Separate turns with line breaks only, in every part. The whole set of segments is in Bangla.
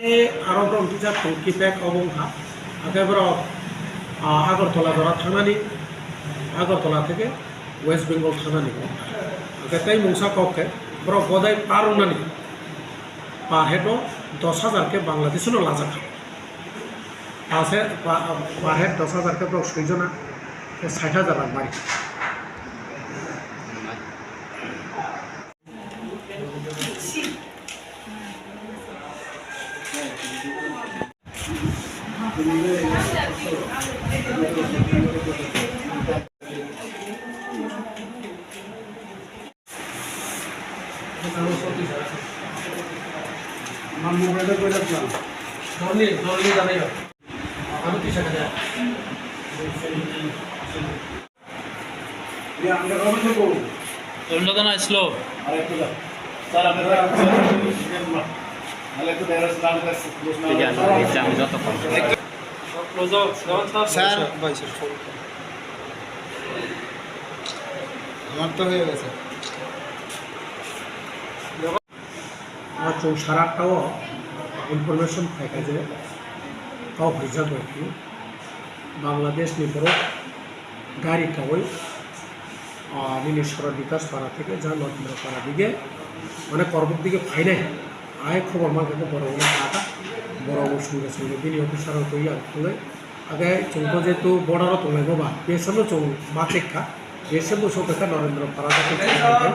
ආරම්භ උන්තිජා තෝකිපෙක් অবংহা আগেবর আগরতলা ধরা থানানি আগরতলা থেকে ওয়েস্ট বেঙ্গল থানানি। আগেটাই মৌসা ককে বড় গদাই পার উনানি পার হেড দশ হাজারকে বাংলাদেশের লাজা খা পাশে পার হেড দশ হাজারকে বড় সৈজনা ষাট হাজার আর
আমার মোবাইলে করে রাখলাম
ধরলি ধরলি জানাই আমি কি শেখা যায়
আমরা
আসলো
আর একটু স্যার আপনারা আমার তো হয়ে গেছে।
আমার ইনফরমেশন থাকে যে হইজাগ কি বাংলাদেশ নিপর গাড়ি কাবই নীলেশ্বর বিকাশ পাড়া থেকে যা নরেন্দ্র পাড়া দিকে মানে কর্মক দিকে ফাইনাই আয় খবর মাকে বড় বড় পাটা বড় বড় সঙ্গে সঙ্গে দিনী অফিসার তৈ আর তুলে আগে চৌক যেহেতু বর্ডারও তোলাই বাবা বেসনও চৌ বাচেক্ষা বেসনও সৌপেক্ষা নরেন্দ্র পাড়া যখন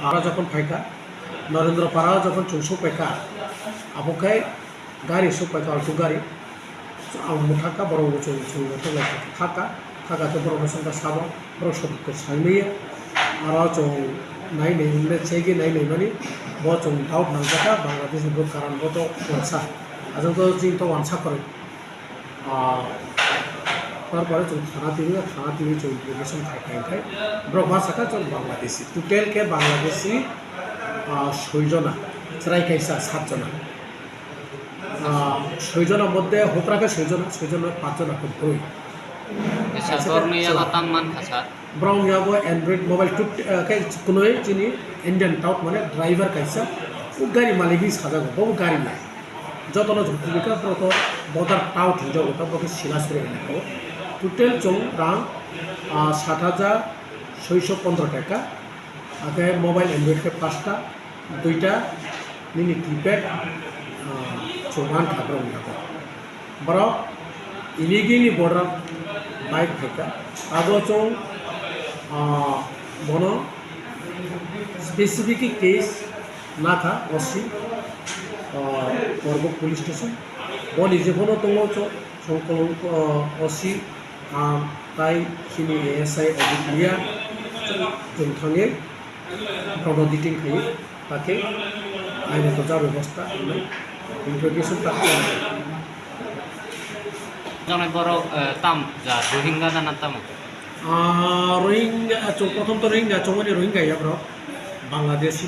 আমরা যখন ফাইকা নরেন্দ্র পাড়াও যখন চৌশো পেকা আবকায় গাড়ি সব পেকা অল্প গাড়ি মুঠাকা বড় বড় চৌ চৌ থাকা থাকাতে বড় বড় সংখ্যা সাবা বড় সদুকে সাইমেয়ে আর চৌ নাই নেই মানে চেগে নাই নেই মানে ব চৌ দাও নাংজাকা বাংলাদেশ নিব কারণ বত ওয়ানসা আজও তো জিন তো ওয়ানসা করে আর তারপরে চৌ থানা টিভি থানা টিভি চৌ ইনফরমেশন থাকে খাই ব্রহ্মা শাখা চৌ বাংলাদেশি টোটেলকে বাংলাদেশি সৈজনা শ্রাইকাইসা সাতজনা। সৈজনার মধ্যে হোকরাকে সৈজনা সৈজনা পাঁচজনা খুব বই
সর্বনিয়া গতামান খাসা?
ব্রাউন ইয়াবো অ্যান্ড্রয়েড মোবাইল টুট কাই কোনো চিনি ইন্ডিয়ান টাউট মানে ড্রাইভার কাইসা ও গাড়ি মালিকই সাজাগো বহু গাড়ি নাই। যতন ঝুঁকিকা ব্রত বদার টাউট হিজাব ওটা ব্রত শিলাস করে গেলে টোটেল চৌ রাং ষাট হাজার ছয়শো পনেরো টাকা। আগে মোবাইল অ্যান্ড্রয়েডকে পাঁচটা দুইটা মিনি কিপ্যাড চৌহান উন্নত বড় ইলিগেলি বর্ডার মাইক্রিকা আগত বন স্পেসিফিক কেস নাথা অসি বর্গ পুলিশ স্টেশন বলি যে বন তোমার সংকলন অসি তাই সিনি এএসআই অজিত লিয়া যোন থাঙে প্রণোদিটিং খাই তাকে আইনত যা ব্যবস্থা ইন্ট্রোডিউশন তাকে
জনে বড় তাম, যা রোহিঙ্গা জানার তাম।
রোহিঙ্গা চ- প্রথম তো রোহিঙ্গা, চৌমানি রোহিঙ্গা ইয়াব্র বাংলাদেশি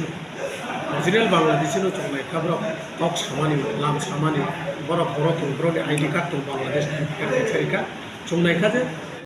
অরিজিনাল বাংলাদেশি চৌমাই খাব্র কক সামানি, লাম সামানি, বড় বড় তো বড় আইডি কার্ড তো বাংলাদেশ চৌনাইখা যে